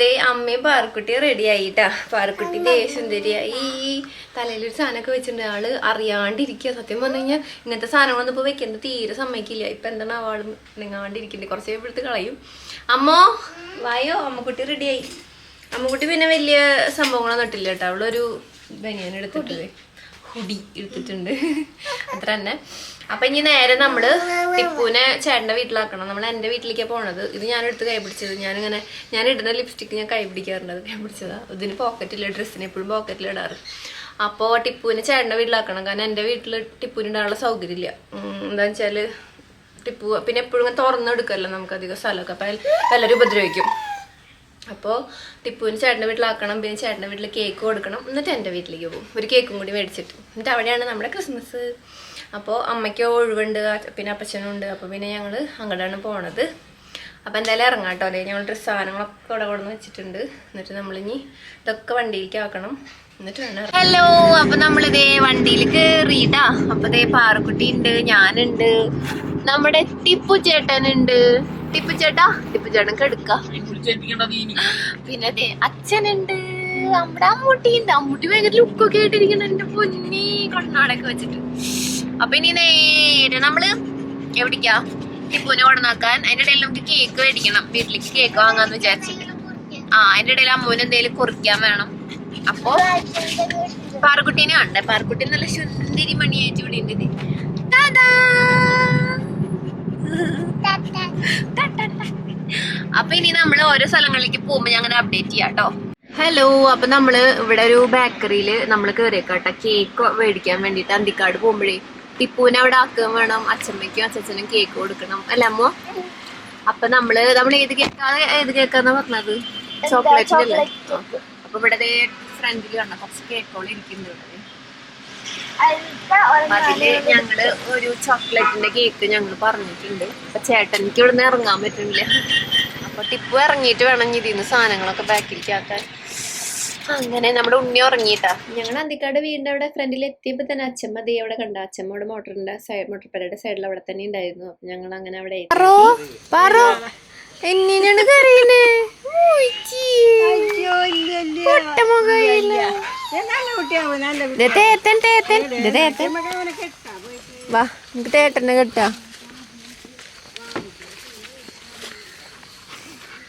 ദേ അമ്മയും പാറക്കുട്ടി റെഡി ആയിട്ടാ. പാറക്കുട്ടി ദേ സുന്ദരിയായി ഈ തലയിൽ ഒരു സാധനമൊക്കെ വെച്ചിട്ടുണ്ട്. ആൾ അറിയാണ്ടിരിക്കുക. സത്യം പറഞ്ഞു കഴിഞ്ഞാൽ ഇങ്ങനത്തെ സാധനങ്ങളൊന്നും ഇപ്പൊ വെക്കുന്നത് തീരെ സമ്മതിക്കില്ല. ഇപ്പൊ എന്താണ് അവൾ നിങ്ങാണ്ടിരിക്കുന്നത് കുറച്ചേ കഴിയുമ്പോൾ എടുത്ത് കളയും. അമ്മോ വായോ. അമ്മക്കുട്ടി റെഡിയായി അമ്മക്കുട്ടി പിന്നെ വലിയ സംഭവങ്ങളൊന്നും ഇട്ടില്ല കേട്ടോ. അവളൊരു ബനിയൻ എടുത്തിട്ട് ഹുഡി എടുത്തിട്ടുണ്ട് അത്ര തന്നെ. അപ്പൊ ഇനി നേരെ നമ്മൾ ടിപ്പുവിനെ ചേട്ടന്റെ വീട്ടിലാക്കണം. നമ്മൾ എന്റെ വീട്ടിലേക്കാ പോണത്. ഇത് ഞാൻ എടുത്ത് കൈ പിടിച്ചത്. ഞാനിങ്ങനെ ഞാൻ ഇടുന്ന ലിപ്സ്റ്റിക് ഞാൻ കൈ പിടിക്കാറുണ്ട്. അത് കൈ പിടിച്ചതാ. ഇതിന് പോക്കറ്റില്ല ഡ്രസ്സിന് എപ്പോഴും പോക്കറ്റിൽ ഇടാറ്. അപ്പോൾ ടിപ്പുവിനെ ചേട്ടന്റെ വീട്ടിലാക്കണം. കാരണം എന്റെ വീട്ടിൽ ടിപ്പുവിന് ഇടാനുള്ള സൗകര്യം ഇല്ല എന്താ വെച്ചാൽ ടിപ്പു പിന്നെ എപ്പോഴും തുറന്നെടുക്കല്ലോ നമുക്ക് അധികം സ്ഥലമൊക്കെ. അപ്പം എല്ലാവരും ഉപദ്രവിക്കും. അപ്പോൾ ടിപ്പുവിന് ചേട്ടന്റെ വീട്ടിലാക്കണം പിന്നെ ചേട്ടന്റെ വീട്ടിൽ കേക്ക് കൊടുക്കണം. എന്നിട്ട് എന്റെ വീട്ടിലേക്ക് പോകും. ഒരു കേക്കും കൂടി മേടിച്ചിട്ട്. എന്നിട്ട് അവിടെയാണ് നമ്മുടെ ക്രിസ്മസ് അപ്പോൾ അമ്മയ്ക്ക് ഒഴിവുണ്ട് പിന്നെ അപ്പച്ചനും ഉണ്ട് അപ്പോൾ പിന്നെ ഞങ്ങൾ അങ്ങോട്ടാണ് പോണത്. അപ്പോൾ എന്തായാലും ഇറങ്ങാം കേട്ടോ അല്ലേ? ഞങ്ങൾ ഡ്രസ്സ് സാധനങ്ങളൊക്കെ ഇവിടെ കൊണ്ടു വെച്ചിട്ടുണ്ട്. എന്നിട്ട് നമ്മളിനി ഇതൊക്കെ വണ്ടിയിലേക്ക് ആക്കണം. ഹലോ അപ്പൊ നമ്മളിതേ വണ്ടിയിൽ കേറിയിട്ടാ അപ്പൊ ദേ പാറക്കുട്ടി ഉണ്ട് ഞാനുണ്ട്. നമ്മുടെ ടിപ്പു ചേട്ടനുണ്ട്. ടിപ്പു ചേട്ടാ ടിപ്പു ചേട്ടൻ കെടുക്ക. പിന്നെ അച്ഛനുണ്ട്. നമ്മുടെ അമ്മൂട്ടി ഉണ്ട്. അമ്മൂട്ടി ഭയങ്കര ലുക്കൊക്കെ ആയിട്ടിരിക്കണം എന്റെ പൊന്നി. കണ്ണാടൊക്കെ വെച്ചിട്ട്. അപ്പൊ ഇനി നേരെ നമ്മൾ എവിടേക്കാ? ടിപ്പുവിനെ കൊണ്ടുനാക്കാൻ അതിന്റെ ഇടയിൽ നമുക്ക് കേക്ക് മേടിക്കണം. വീട്ടിലേക്ക് കേക്ക് വാങ്ങാന്ന് വിചാരിച്ചിട്ട്. ആ അതിന്റെ ഇടയിൽ അമ്മൂന് എന്തെങ്കിലും കുറിക്കാൻ വേണം. അപ്പൊ പാറക്കുട്ടീനെ ഉണ്ട് പാറക്കുട്ടി നല്ല സുന്ദരി മണിയായിട്ട് ഇവിടെ ഉണ്ട്. അപ്പൊ ഇനി നമ്മൾ ഓരോ സ്ഥലങ്ങളിലേക്ക് പോകുമ്പോ ഞാൻ അങ്ങനെ അപ്ഡേറ്റ് ചെയ്യാം കേട്ടോ ഹലോ അപ്പൊ നമ്മൾ ഇവിടെ ഒരു ബേക്കറിയിൽ നമ്മൾ കേറിയേക്കാട്ടെ കേക്ക് മേടിക്കാൻ വേണ്ടിട്ട് അന്തിക്കാട് പോകുമ്പോഴേ ടിപ്പുവിനെ അവിടെ ആക്കുകയും വേണം അച്ഛമ്മയ്ക്കും അച്ഛനും കേക്ക് കൊടുക്കണം. അല്ല അമ്മ? അപ്പൊ നമ്മൾ നമ്മൾ ഏത് കേക്കാ ഏത് കേക്കാന്നാ പറഞ്ഞത്? ചോക്ലേറ്റിന്റെ അല്ലേ? അപ്പൊ ഇവിടെ ഫ്രണ്ടിൽ കണ്ട കുറച്ച് കേക്കുകൾ ഇരിക്കുന്നുണ്ട്. അതിൽ ഞങ്ങൾ ഒരു ചോക്ലേറ്റിന്റെ കേക്ക് ഞങ്ങൾ പറഞ്ഞിട്ടുണ്ട്. അപ്പൊ ചേട്ടനിക്ക് ഇവിടുന്ന് ഇറങ്ങാൻ പറ്റുന്നില്ല. അപ്പൊ ടിപ്പ് ഇറങ്ങിയിട്ട് വേണം ഇതിന്ന് സാധനങ്ങളൊക്കെ ബാക്കിലേക്ക് ആക്കാൻ. അങ്ങനെ നമ്മുടെ ഉണ്ണി ഉറങ്ങിയിട്ടാ. ഞങ്ങൾ അന്തിക്കാട് വീടിന്റെ അവിടെ ഫ്രണ്ടിൽ എത്തിയപ്പോൾ തന്നെ അച്ഛമ്മ ദേ അവിടെ കണ്ട. അച്ഛമ്മയുടെ മോട്ടറിന്റെ സൈഡ് മോട്ടർ പെരയുടെ സൈഡിൽ അവിടെ തന്നെ ഉണ്ടായിരുന്നു. അപ്പൊ ഞങ്ങൾ അങ്ങനെ അവിടെ എങ്ങനെയാണ് കറിയുന്നേ തേത്തൻ തേത്തൻ. വാ നമുക്ക് തേട്ടനെ കെട്ടാ.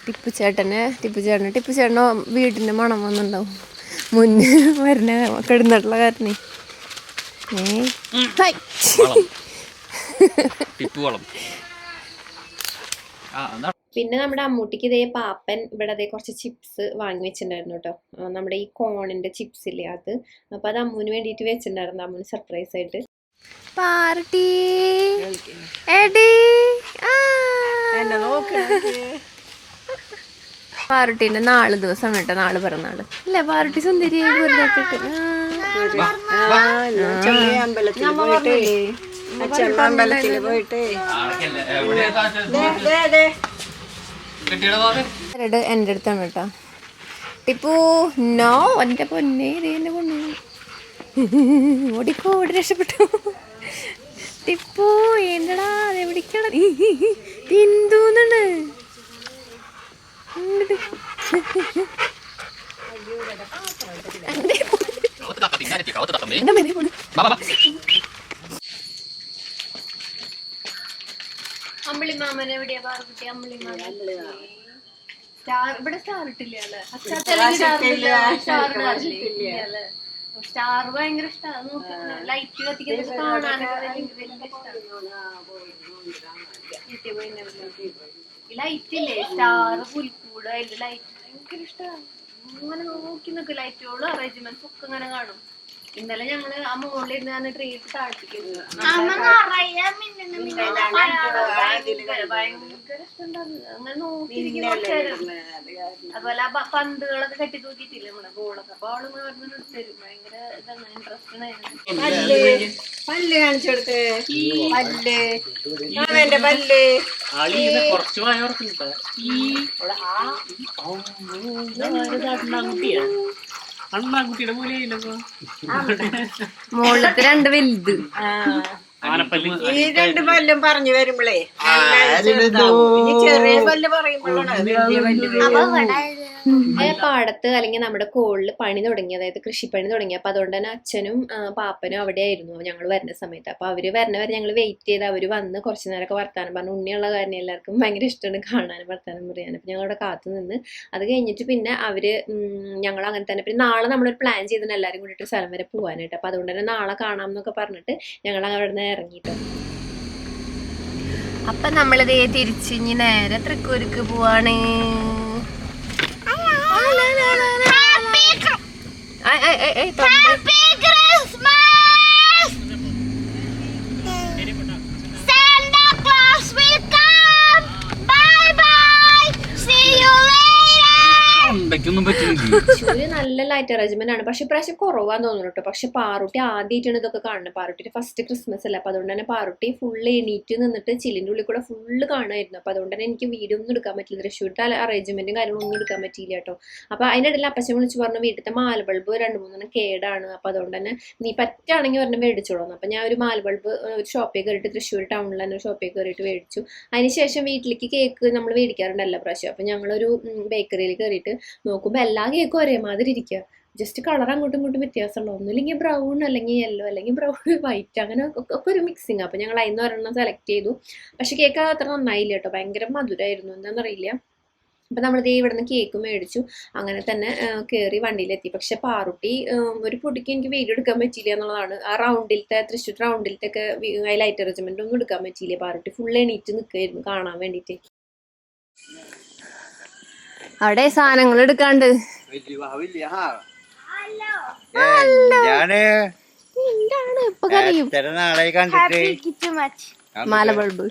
ടിപ്പു ചേട്ടനെ ടിപ്പു ചേട്ടന്. ടിപ്പു ചേട്ടന് വീടിന്റെ മണം വന്നിണ്ടാവും മുന്നേ വരുന്ന കിടന്നിട്ടുള്ള കാരണേ. ഏ? ഹൈ. ടിപ്പുവളം ആ എന്നാ പിന്നെ നമ്മുടെ അമ്മൂട്ടിക്ക് ഇതേ പാപ്പൻ ഇവിടെ അതേ കുറച്ച് ചിപ്സ് വാങ്ങി വെച്ചിട്ടുണ്ടായിരുന്നു കേട്ടോ. നമ്മുടെ ഈ കോണിന്റെ ചിപ്സ് ഇല്ലേ അത്. അപ്പൊ അത് അമ്മൂന് വേണ്ടിയിട്ട് വെച്ചിട്ടുണ്ടായിരുന്നു. അമ്മൂന് സർപ്രൈസ് ആയിട്ട്. പാർട്ടി. പാർട്ടിന്റെ പാറുട്ടീന്റെ നാല് ദിവസം കേട്ടോ നാൾ പിറന്നാൾ അല്ലേ പാറുട്ടി സുന്ദരി അമ്പലത്തിൽ പോയിട്ട്. രണ്ട് എന്റെ അടുത്താണ് കേട്ടോ. ടിപ്പു നോ എന്റെ പൊന്നെ എന്റെ പൊന്നെ ഓടിക്കോ ഓടി രക്ഷപ്പെട്ടു. ടിപ്പു എന്തടാ എവിടേക്കാണ് തിന്തൂന്നാണ് കൗത്ത് താത്ത, തിന്നാനെത്തി, കൗത്ത് താത്ത, ദേ. വാ, വാ, വാ. അമ്പിളി മാമൻ എവിടെയാ? പാർക്കുട്ടി അമ്പിളി മാമൻ സ്റ്റാർ ഇവിടെ സ്റ്റാർ ഇട്ടില്ല സ്റ്റാർ ഭയങ്കര ഇഷ്ടമാണ് ലൈറ്റ് കത്തിക്കുന്നത് കാണാനൊക്കെ ലൈറ്റ് ഇല്ലേ? സ്റ്റാർ പുൽക്കൂട് അതിന്റെ ലൈറ്റ് ഭയങ്കര ഇഷ്ടമാണ് അങ്ങനെ നോക്കി നിൽക്കും ലൈറ്റുകളും അറേഞ്ച്മെന്റ്സ് ഒക്കെ ഇങ്ങനെ കാണും. ഇന്നലെ ഞങ്ങൾ ആ മുകളിൽ ഇരുന്ന് ഞാൻ ട്രീ താഴ്ത്തിക്കുന്നു ഭയങ്കര ഇഷ്ടമുണ്ടായിരുന്നു. അങ്ങനെ അതുപോലെ ആ പന്തുകളൊക്കെ കെട്ടി തൂക്കിയിട്ടില്ലേ നമ്മളെ ബോളൊക്കെ? അപ്പൊ അവൾ ഇങ്ങനെ തരും ഭയങ്കര ഇതാണ് ഇൻട്രസ്റ്റ് ഉണ്ടായിരുന്നു പല്ല്. പല്ല് കാണിച്ചു കൊടുത്ത്. പല്ല്. മാമന്റെ പല്ല്. കുറച്ച് മുകളിലത്തെ രണ്ട് വലുത്. ആനപ്പല്ല് ഈ രണ്ട് പല്ലും പറഞ്ഞു വരുമ്പോഴേ ചെറിയ പല്ല് പറയുമ്പോഴാണ് വലിയ പല്ല് പാടത്ത് അല്ലെങ്കിൽ നമ്മുടെ കോളിൽ പണി തുടങ്ങി അതായത് കൃഷിപ്പണി തുടങ്ങി. അപ്പൊ അതുകൊണ്ട് തന്നെ അച്ഛനും പാപ്പനും അവിടെ ആയിരുന്നു ഞങ്ങൾ വരുന്ന സമയത്ത്. അപ്പൊ അവർ വരണ വരെ ഞങ്ങൾ വെയിറ്റ് ചെയ്ത് അവർ വന്ന് കുറച്ചു നേരമൊക്കെ വർത്താനം പറഞ്ഞു. ഉണ്ണിയുള്ള കാര്യം എല്ലാവർക്കും ഭയങ്കര ഇഷ്ടമാണ് കാണാനും വർത്താനം പറയാനും. അപ്പൊ ഞങ്ങൾ അവിടെ കാത്തു നിന്ന് അത് കഴിഞ്ഞിട്ട് പിന്നെ അവർ ഞങ്ങൾ അങ്ങനെ തന്നെ. പിന്നെ നാളെ നമ്മളൊരു പ്ലാൻ ചെയ്തിട്ട് എല്ലാവരും കൂടിയിട്ട് സ്ഥലം വരെ പോകാനായിട്ട് അപ്പൊ അതുകൊണ്ട് തന്നെ നാളെ കാണാം എന്നൊക്കെ പറഞ്ഞിട്ട് ഞങ്ങൾ അവിടെ നിന്ന് ഇറങ്ങിയിട്ട്. അപ്പൊ നമ്മളിത് തിരിച്ചു ഇനി നേരെ തൃക്കൂർക്ക് പോവാണ്. Happy Christmas! അമ്പയ്ക്കൊന്നും പറ്റുന്നില്ല ഒരു നല്ല ലൈറ്റ് അറേഞ്ച്മെന്റ് ആണ്. പക്ഷെ ഇപ്രാവശ്യം കുറവാന്ന് തോന്നുന്നു കേട്ടോ. പക്ഷെ പാറുട്ടി ആദ്യമായിട്ടാണ് ഇതൊക്കെ കാണുന്നത്. പാറുട്ടിയുടെ ഫസ്റ്റ് ക്രിസ്മസ് അല്ല? അപ്പൊ അതുകൊണ്ട് തന്നെ പാറുട്ടി ഫുള്ള് എണീറ്റ് നിന്നിട്ട് ചില്ലിന്റെ ഉള്ളിൽ കൂടെ ഫുള്ള് കാണുമായിരുന്നു. അപ്പൊ അതുകൊണ്ട് തന്നെ എനിക്ക് വീഡിയോ ഒന്നും എടുക്കാൻ പറ്റില്ല. തൃശ്ശൂരിന്റെ അറേഞ്ച്മെന്റും കാര്യങ്ങളൊന്നും എടുക്കാൻ പറ്റിയില്ല കേട്ടോ. അപ്പൊ അതിനിടയിൽ അപ്പച്ചൻ വിളിച്ച് പറഞ്ഞു വീട്ടിലത്തെ മാല ബൾബ് രണ്ട് മൂന്നെണ്ണം കേടാണ്. അപ്പൊ അതുകൊണ്ട് തന്നെ നീ പറ്റാണെങ്കിൽ ഒരെണ്ണം മേടിച്ചോളാം അപ്പൊ ഞാൻ ഒരു മാല ബൾബ് ഒരു ഷോപ്പിൽ കയറിയിട്ട് തൃശ്ശൂർ ടൗണിൽ തന്നെ ഷോപ്പിൽ കയറിയിട്ട് മേടിച്ചു. അതിനുശേഷം വീട്ടിലേക്ക് കേക്ക് നമ്മൾ മേടിക്കാറുണ്ട് എല്ലാ പ്രാവശ്യം അപ്പൊ ഞങ്ങളൊരു ബേക്കറിയിൽ കയറിയിട്ട് നോക്കുമ്പോൾ എല്ലാ കേക്കും ഒരേമാതിരി ഇരിക്കുക ജസ്റ്റ് കളർ അങ്ങോട്ടും ഇങ്ങോട്ടും വ്യത്യാസമുള്ള. ഒന്നുമില്ലെങ്കിൽ ബ്രൗൺ അല്ലെങ്കിൽ യെല്ലോ അല്ലെങ്കിൽ ബ്രൗൺ വൈറ്റ് അങ്ങനെ ഒക്കെ ഒരു മിക്സിങ് അപ്പോൾ ഞങ്ങൾ അതിന് ഒരെണ്ണം സെലക്ട് ചെയ്തു. പക്ഷേ കേക്ക് അത്ര നന്നായില്ല കേട്ടോ. ഭയങ്കര മധുരമായിരുന്നു എന്താണെന്നറിയില്ല അപ്പം നമ്മൾ ദേ ഇവിടുന്ന് കേക്ക് മേടിച്ചു. അങ്ങനെ തന്നെ കയറി വണ്ടിയിലെത്തി. പക്ഷെ പാറുട്ടി ഒരു പൊടിക്ക് എനിക്ക് വീഡിയോ എടുക്കാൻ പറ്റിയില്ല എന്നുള്ളതാണ്. ആ റൗണ്ടിലത്തെ തൃശ്ശൂർ റൗണ്ടിലത്തെ ഒക്കെ ലൈറ്റ് അറേഞ്ച്മെന്റ് ഒന്നും എടുക്കാൻ പറ്റിയില്ല. പാറുട്ടി ഫുൾ എണീറ്റ് നിൽക്കുകയായിരുന്നു കാണാൻ വേണ്ടിയിട്ട്. അവിടെ സാധനങ്ങൾ എടുക്കാണ്ട്. ഞാൻ. മാല ബൾബ്.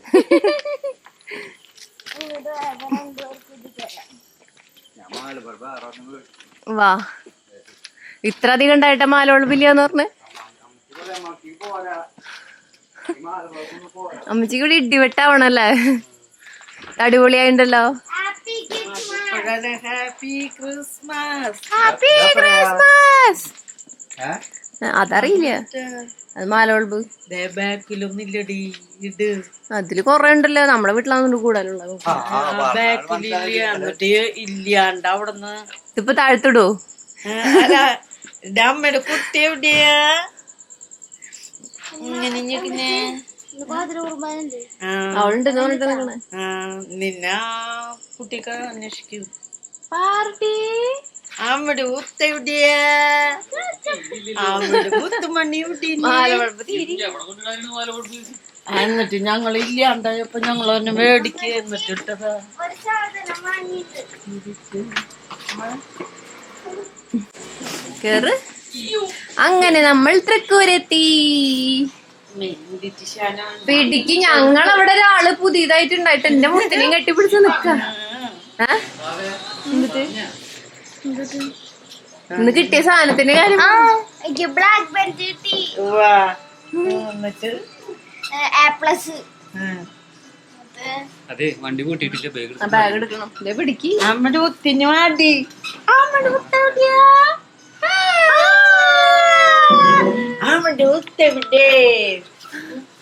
വാ. ഇത്ര അധികം ഉണ്ടായിട്ട മാല ബൾബില്ലാന്ന് പറഞ്ഞ്. അമ്മച്ചിക്ക് ഇവിടെ ഇടിവെട്ടാവണല്ലേ? അടിപൊളിയായിണ്ടല്ലോ. ഹാപ്പി ക്രിസ്മസ് ഹാപ്പി ക്രിസ്മസ് അതറിയില്ല. അത് മാല ബൾബ് ബാക്കിലൊന്നില്ലടി ഇട്. അതിൽ കൊറേ ഉണ്ടല്ലോ. നമ്മളെ വീട്ടിലാണ് കൂടുതലുള്ളത് ബാക്കിലില്ല എന്നിട്ട് ഇല്ലാണ്ട് അവിടുന്ന്. ഇതിപ്പോ താഴ്ത്തിടോ. അമ്മയുടെ കുട്ടി എവിടെയാ? ഇങ്ങനെ. നിന്നെ ആ കുട്ടിക്ക് അന്വേഷിക്കും. പാർട്ടി. മാല ബൾബ് തീരി എന്നിട്ട് ഞങ്ങൾ ഇല്ലാണ്ടായപ്പോ ഞങ്ങൾ തന്നെ മേടിക്ക എന്നിട്ട് ഇട്ടതാ കേറ്. അങ്ങനെ നമ്മൾ തൃക്കൂരെത്തി. പിടിക്ക് ഞങ്ങൾ അവിടെ ഒരാൾ പുതിയതായിട്ടുണ്ടായിട്ട് എന്റെ മുത്തിനെയും കെട്ടിപ്പിടിച്ച് നിക്ക. ഇന്ന് കിട്ടിയ സാധനത്തിന്റെ കാര്യം ബ്ലാക്ക് ബെൽറ്റ് കിട്ടി. അതെ വണ്ടി കൂട്ടിട്ടില്ല ബാഗ് എടുക്കണം. ബാഗ് എടുക്കണം പിടിക്ക് അമ്മയുടെ മുത്തിന് വാടി അമ്മയുടെ productive day.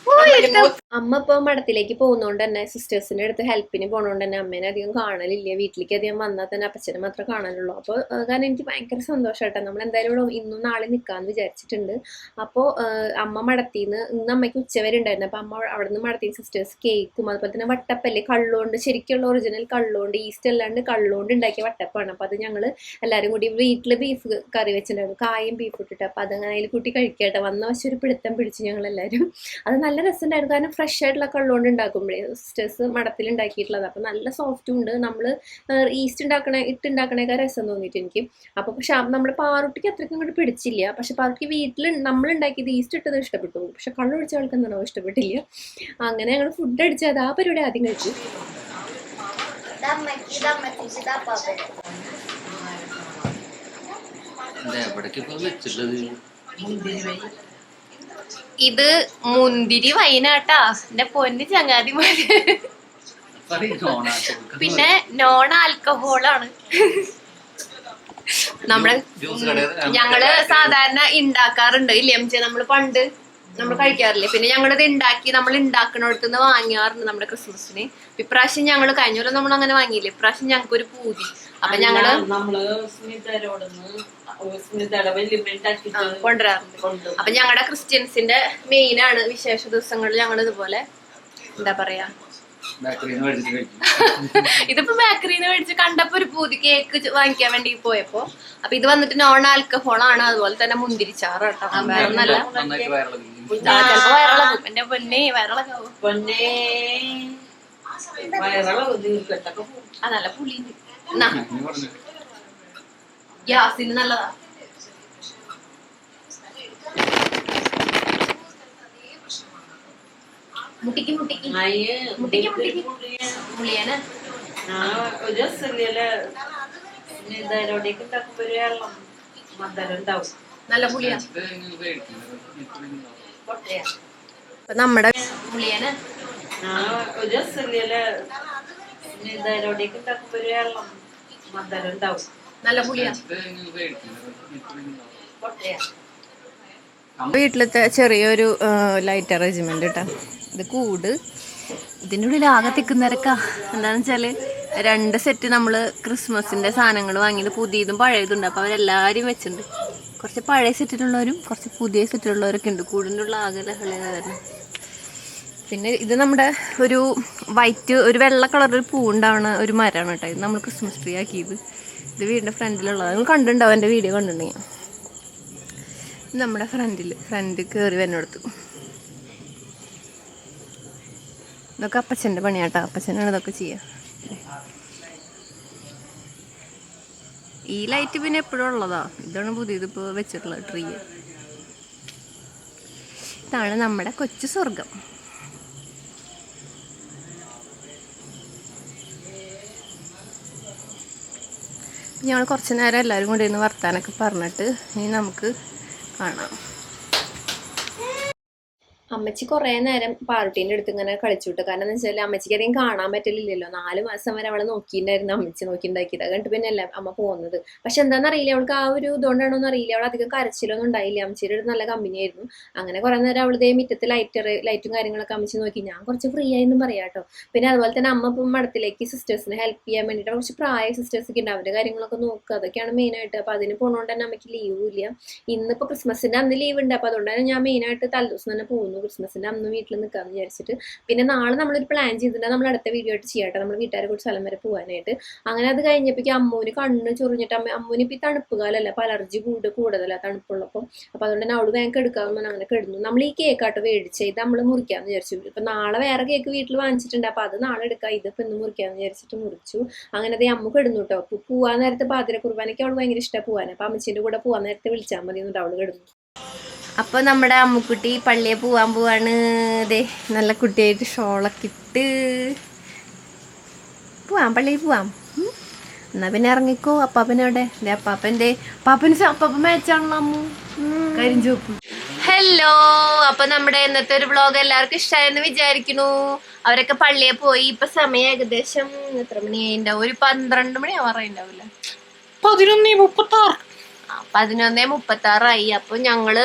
Uy, അമ്മ ഇപ്പൊ മഠത്തിലേക്ക് പോകുന്നോണ്ട് തന്നെ സിസ്റ്റേഴ്സിന്റെ അടുത്ത് ഹെൽപ്പിന് പോണോണ്ട് തന്നെ അമ്മേനെ അധികം കാണലില്ല. വീട്ടിലേക്ക് അധികം വന്നാൽ തന്നെ അപ്പച്ചനെ മാത്രമേ കാണാനുള്ളൂ അപ്പോൾ കാരണം എനിക്ക് ഭയങ്കര സന്തോഷമായിട്ടാണ് നമ്മൾ എന്തായാലും ഇന്നും നാളെ നിൽക്കാന്ന് വിചാരിച്ചിട്ടുണ്ട്. അപ്പോൾ അമ്മ മടത്തിന്ന് ഇന്ന് അമ്മയ്ക്ക് ഉച്ചവരെ ഉണ്ടായിരുന്നു. അപ്പോൾ അമ്മ അവിടെ നിന്ന് മടത്തി സിസ്റ്റേഴ്സ് കേക്കും അതുപോലെ തന്നെ വട്ടപ്പല്ലേ? കള്ളുകൊണ്ട് ശരിക്കുള്ള ഒറിജിനൽ കള്ളുകൊണ്ട് ഈസ്റ്റ് അല്ലാണ്ട് കള്ളുകൊണ്ട് ഉണ്ടാക്കിയ വട്ടപ്പാണ്. അപ്പോൾ അത് ഞങ്ങൾ എല്ലാവരും കൂടി വീട്ടിൽ ബീഫ് കറി വെച്ചിട്ടുണ്ടായിരുന്നു. കായും ബീഫ് ഇട്ടിട്ട്. അപ്പോൾ അതങ്ങനെ അതിൽ കൂട്ടി കഴിക്കട്ടെ. വന്ന വശം ഒരു പിടുത്തം പിടിച്ചു ഞങ്ങൾ എല്ലാരും അത് നല്ല രസമുണ്ടായിരുന്നു. കാരണം ഫ്രഷ് ആയിട്ടുള്ള കള്ളുകൊണ്ട് ഉണ്ടാക്കുമ്പോഴേ സിസ്റ്റേഴ്സ് മടത്തിൽ ഉണ്ടാക്കിയിട്ടുള്ളത്. അപ്പോൾ നല്ല സോഫ്റ്റും ഉണ്ട്. നമ്മൾ ഈസ്റ്റ് ഉണ്ടാക്കണ ഇട്ടുണ്ടാക്കണേക്കാൾ രസം തോന്നിയിട്ട് എനിക്ക്. അപ്പോൾ പക്ഷെ നമ്മൾ പാറുട്ടിക്ക് അത്രയ്ക്കും ഇങ്ങോട്ട് പിടിച്ചില്ല. പക്ഷെ പാറുട്ടിക്ക് വീട്ടിൽ നമ്മൾ ഉണ്ടാക്കിയത് ഈസ്റ്റ് ഇട്ടത് ഇഷ്ടപ്പെട്ടു. പക്ഷെ കള്ളു ഒഴിച്ച ആൾക്ക് എന്താണോ ഇഷ്ടപ്പെട്ടില്ല. അങ്ങനെ ഞങ്ങൾ ഫുഡ് അടിച്ചത് ആ പരിപാടി ആദ്യം കഴിച്ചു. എവിടേക്ക് ഇപ്പൊ വെച്ചിട്ടുള്ളത്? ഇത് മുന്തിരി വൈനാട്ടാ. എന്റെ പൊന്ന് ചങ്ങാതിമാര്. പിന്നെ നോൺ ആൽക്കഹോളാണ്. നമ്മൾ ഞങ്ങൾ സാധാരണ ഉണ്ടാക്കാറുണ്ട് ഇല്ലേ നമ്മൾ പണ്ട് നമ്മൾ കഴിക്കാറില്ലേ? പിന്നെ ഞങ്ങളിത് ഉണ്ടാക്കി നമ്മൾ ഉണ്ടാക്കണോടത്ത് നിന്ന് വാങ്ങിയാറുണ്ട് നമ്മുടെ ക്രിസ്മസിന്. ഇപ്രാവശ്യം ഞങ്ങൾ കഴിഞ്ഞ നമ്മൾ അങ്ങനെ വാങ്ങിയില്ലേ? ഇപ്രാവശ്യം ഞങ്ങൾക്ക് ഒരു പൂതി. അപ്പൊ ഞങ്ങൾ നമ്മൾ സ്മിതരോടൊന്ന് കൊണ്ടുവരാറുണ്ട് അപ്പൊ ഞങ്ങളുടെ ക്രിസ്ത്യൻസിന്റെ മെയിൻ ആണ് വിശേഷ ദിവസങ്ങളിൽ ഞങ്ങൾ ഇതുപോലെ എന്താ പറയാ? ഇതിപ്പോ ബേക്കറിന്ന് മേടിച്ച് കണ്ടപ്പോ ഒരു പൂതി കേക്ക് വാങ്ങിക്കാൻ വേണ്ടി പോയപ്പോ. അപ്പൊ ഇത് വന്നിട്ട് നോൺ ആൽക്കഹോൾ ആണ്. അതുപോലെ തന്നെ മുന്തിരിച്ചാറ് കേട്ടോ. വേറൊന്നല്ല നല്ല ചിലപ്പോ വയറിളകും. എന്റെ പൊന്നെ വയറിളകാവും. പൊന്നേ. അതല്ല പോകും ഗ്യാസിന് നല്ലതാ. മുട്ടിക്ക് മുട്ടിക്ക്. മുട്ടിക്ക് മുട്ടിക്ക്. പുളിയാണ് ആ ഒരു സ്മിതരോടേക്ക് ഉണ്ടാക്കുമ്പോ ഒരു വെള്ളം മന്ദരം ഉണ്ടാവും. നല്ല പുളിയാ. പൊട്ടയാ. നമ്മുടെ പുളിയാണ് ഒരു രസമില്ലല്ലേ നല്ല വീട്ടിലത്തെ ചെറിയൊരു ലൈറ്റ് അറേഞ്ച്മെന്റ് കേട്ടോ ഇത് കൂട്. ഇതിന്റെ ഉള്ളിൽ ആകെ തിക്കുന്നരക്ക. എന്താണെന്ന് വെച്ചാൽ രണ്ട് സെറ്റ് നമ്മൾ ക്രിസ്മസിന്റെ സാധനങ്ങൾ വാങ്ങിയത് പുതിയതും പഴയതും ഉണ്ട്. അപ്പൊ അവരെല്ലാരും വെച്ചിട്ടുണ്ട്. കുറച്ച് പഴയ സെറ്റിലുള്ളവരും കുറച്ച് പുതിയ സെറ്റിലുള്ളവരൊക്കെ ഉണ്ട്. കൂടിന്റെ ഉള്ള ആകെ ലഹളയായിരുന്നു പിന്നെ ഇത് നമ്മുടെ ഒരു വൈറ്റ് ഒരു വെള്ള ഒരു പൂ ഒരു മരമാണ് കേട്ടോ. ഇത് നമ്മൾ ക്രിസ്മസ് ട്രീ ആക്കിയത്. ഇത് വീടിന്റെ ഫ്രണ്ടിലുള്ളത്. നിങ്ങൾ കണ്ടിട്ടുണ്ടാവും എന്റെ വീഡിയോ കണ്ടിട്ടുണ്ടെങ്കിൽ. നമ്മുടെ ഫ്രണ്ടിൽ ഫ്രണ്ട് കയറി വരുന്നിടത്ത്. ഇതൊക്കെ അപ്പച്ചന്റെ പണിയാട്ടോ അപ്പച്ചനാണ് ഇതൊക്കെ ചെയ്യുക ഈ ലൈറ്റ് പിന്നെ എപ്പോഴും ഉള്ളതാ. ഇതാണ് പുതിയത് ഇപ്പോൾ വെച്ചിട്ടുള്ള ട്രീ ഇതാണ് നമ്മുടെ കൊച്ചു സ്വർഗം ഞങ്ങൾ കുറച്ച് നേരം എല്ലാവരും കൂടി ഇരുന്ന് വർത്താനൊക്കെ പറഞ്ഞിട്ട് ഇനി നമുക്ക് കാണാം. അമ്മച്ചി കുറേ നേരം പാറുട്ടീന്റെ അടുത്ത് ഇങ്ങനെ കളിച്ചു വിട്ടു. കാരണം എന്താ വെച്ചാൽ അമ്മച്ചിക്ക് അധികം കാണാൻ പറ്റില്ലല്ലോ നാല് മാസം വരെ അവളെ നോക്കിയിട്ടുണ്ടായിരുന്നു അമ്മച്ചി നോക്കിണ്ടാക്കിയത് കണ്ടിട്ട് പിന്നെ അല്ല അമ്മ പോകുന്നത് പക്ഷെ എന്താണെന്ന് അറിയില്ല. അവൾക്ക് ആ ഒരു ഇതുകൊണ്ടാണോ അറിയില്ല. അവൾ അധികം കരച്ചിലൊന്നും ഉണ്ടായില്ല. അമ്മച്ചിയുടെ അടുത്ത് നല്ല കമ്പനി ആയിരുന്നു. അങ്ങനെ കുറേ നേരം അവളുടെ മിറ്റത്ത് ലൈറ്റർ ലൈറ്റും കാര്യങ്ങളൊക്കെ അമ്മച്ചി നോക്കി. ഞാൻ കുറച്ച് ഫ്രീ ആയെന്നും പറയാം കേട്ടോ. പിന്നെ അതുപോലെ തന്നെ അമ്മ ഇപ്പം മഠത്തിലേക്ക് സിസ്റ്റേഴ്സിനെ ഹെൽപ്പ് ചെയ്യാൻ വേണ്ടിയിട്ട് കുറച്ച് പ്രായ സിസ്റ്റേഴ്സ് ഒക്കെ ഉണ്ട്. അവരുടെ കാര്യങ്ങളൊക്കെ നോക്കുക. അതൊക്കെയാണ് മെയിനായിട്ട് അപ്പോൾ അതിന് പോണോണ്ട് തന്നെ അമ്മയ്ക്ക് ലീവും ഇല്ല. ഇന്നിപ്പോൾ ക്രിസ്മസിന്റെ അന്ന് ലീവ് ഉണ്ട്. അപ്പോൾ അതുകൊണ്ടാണ് ഞാൻ മെയിനായിട്ട് തലേദിവസം തന്നെ പോകുന്നു. ക്രിസ്മസിന്റെ അന്ന് വീട്ടിൽ നിൽക്കാമെന്ന് വിചാരിച്ചിട്ട്. പിന്നെ നാളെ നമ്മളൊരു പ്ലാൻ ചെയ്തിട്ടുണ്ടെങ്കിൽ നമ്മൾ അടുത്ത വീഡിയോ ആയിട്ട് ചെയ്യാട്ടെ നമ്മൾ വീട്ടുകാരെ കൂടി സ്ഥലം വരെ പോകാനായിട്ട്. അങ്ങനെ അത് കഴിഞ്ഞപ്പോഴേക്കും അമ്മൂന് കണ്ണ് ചൊറിഞ്ഞിട്ട് അമ്മ അമ്മൂന് ഇപ്പം ഈ തണുപ്പ് കാലമല്ല അലർജി കൂട് കൂടുതലാണ് തണുപ്പുള്ളപ്പം. അപ്പം അതുകൊണ്ട് തന്നെ അവൾ വേഗം എടുക്കാമെന്ന് അങ്ങനെ കിടന്നു. നമ്മൾ ഈ കേക്കാട്ട് മേടിച്ച്. ഇത് നമ്മൾ മുറിക്കാമെന്ന് വിചാരിച്ചു. ഇപ്പം നാളെ വേറെ കേക്ക് വീട്ടിൽ വാങ്ങിച്ചിട്ടുണ്ട്. അപ്പം അത് നാളെ എടുക്കാം. ഇതിപ്പോൾ ഇന്ന് മുറിക്കാമെന്ന് വിചാരിച്ചിട്ട് മുറിച്ചു. അങ്ങനെ അത് അമ്മ കിടന്നു കേട്ടോ. അപ്പോൾ പോകാൻ നേരത്തെ പാതിര കുർബാനയ്ക്ക് അവൾ ഭയങ്കര ഇഷ്ടമാണ് പോകാൻ അപ്പം അമ്മച്ചീന്റെ കൂടെ പോകാൻ നേരത്തെ വിളിച്ചാൽ മതി എന്നിട്ട് അവൾ കിടന്നു. അപ്പോൾ നമ്മുടെ അമ്മുക്കുട്ടി പള്ളിയെ പോവാൻ പോവാണ്. ദേ നല്ല കുട്ടിയായിട്ട് ഷോളൊക്കെ ഇട്ട്. പോവാം പള്ളിയിൽ പോവാം. എന്നാ പിന്നെ ഇറങ്ങിക്കോ അപ്പാപ്പനവിടെ ദേ അപ്പാപ്പന്റെ അപ്പാപ്പന് അപ്പാപ്പ മാച്ചാണല്ലോ അമ്മു. കരിഞ്ചോപ്പ് ഹലോ അപ്പൊ നമ്മുടെ ഇന്നത്തെ ഒരു വ്ളോഗ് എല്ലാവർക്കും ഇഷ്ടമായെന്ന് വിചാരിക്കുന്നു. അവരൊക്കെ പള്ളിയെ പോയി ഇപ്പൊ സമയം ഏകദേശം എത്ര മണിയായിണ്ടാവും ഒരു പന്ത്രണ്ട് മണി ആവാറായിണ്ടാവില്ല പതിനൊന്നേ മുപ്പത്തി ആറ് ആ, പതിനൊന്നേ മുപ്പത്തി ആറായി അപ്പൊ ഞങ്ങൾ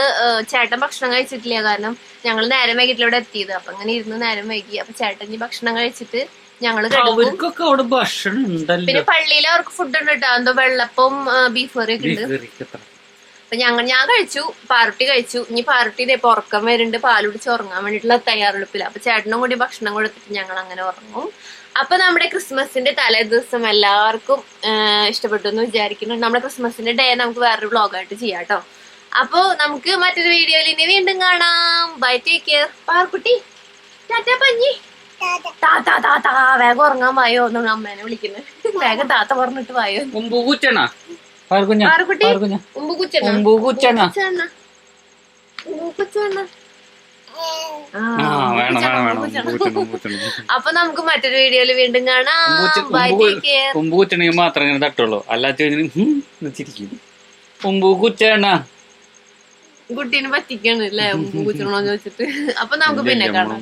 ചേട്ടൻ ഭക്ഷണം കഴിച്ചിട്ടില്ല. കാരണം ഞങ്ങൾ നേരം വൈകിട്ടില്ല ഇവിടെ എത്തിയത്. അപ്പൊ അങ്ങനെ ഇരുന്ന് നേരം വൈകി. അപ്പൊ ചേട്ടൻ ഈ ഭക്ഷണം കഴിച്ചിട്ട് ഞങ്ങൾ കിടക്കും. അവർക്കൊക്കെ അവിടെ ഭക്ഷണം ഉണ്ടല്ലോ. പിന്നെ പള്ളിയിൽ അവർക്ക് ഫുഡ് ഉണ്ട് കേട്ടോ എന്തോ വെള്ളപ്പം ബീഫ് കറി ഒക്കെ ഉണ്ട്. അപ്പൊ ഞങ്ങൾ ഞാൻ കഴിച്ചു. പാർട്ടി കഴിച്ചു. ഇനി പാർട്ടി ഇതേ ഇപ്പൊ ഉറക്കം വരുന്നുണ്ട് പാലുടിച്ച് ഉറങ്ങാൻ വേണ്ടിട്ടുള്ള തയ്യാറെടുപ്പില്ല അപ്പൊ ചേട്ടനും കൂടി ഭക്ഷണം കൊടുത്തിട്ട് ഞങ്ങൾ അങ്ങനെ ഉറങ്ങും. അപ്പൊ നമ്മുടെ ക്രിസ്മസിന്റെ തലേ ദിവസം എല്ലാവർക്കും ഇഷ്ടപ്പെട്ടു എന്ന് വിചാരിക്കുന്നു. നമ്മുടെ ക്രിസ്മസിന്റെ ഡേ നമുക്ക് വേറൊരു വ്ളോഗായിട്ട് ചെയ്യാം കേട്ടോ അപ്പൊ നമുക്ക് മറ്റൊരു വീഡിയോയിൽ ഇനി വീണ്ടും കാണാം. ബൈ ടേക്ക് കെയർ പാർക്കുട്ടി ടാറ്റ പഞ്ഞി. താത്ത താത്ത. വേഗം ഉറങ്ങാൻ വായോ എന്നാണ് അമ്മേനെ വിളിക്കുന്നത് വേഗം താത്ത പറഞ്ഞിട്ട് വായോ. ഉമ്പു കൂറ്റണ പാർക്കുഞ്ഞ പാറുക്കുട്ടി ഉമ്പു കുച്ചണ്ണ ഉമ്പു കുച്ചണ്ണ ഉമ്പു കുച്ചണ്ണ അപ്പൊ നമുക്ക് മറ്റൊരു വീഡിയോയിൽ വീണ്ടും കാണാം. ബൈ കുറ്റണെങ്കിൽ മാത്രം ഇങ്ങനെ തട്ടുള്ളൂ. അല്ലാത്ത ചിരിക്കും. ഉമ്പു കൂറ്റണ കുട്ടീനെ പറ്റിക്കാണ് അല്ലേ? ഉമ്പു കുച്ചണോന്ന് അപ്പൊ നമുക്ക് പിന്നെ കാണാം.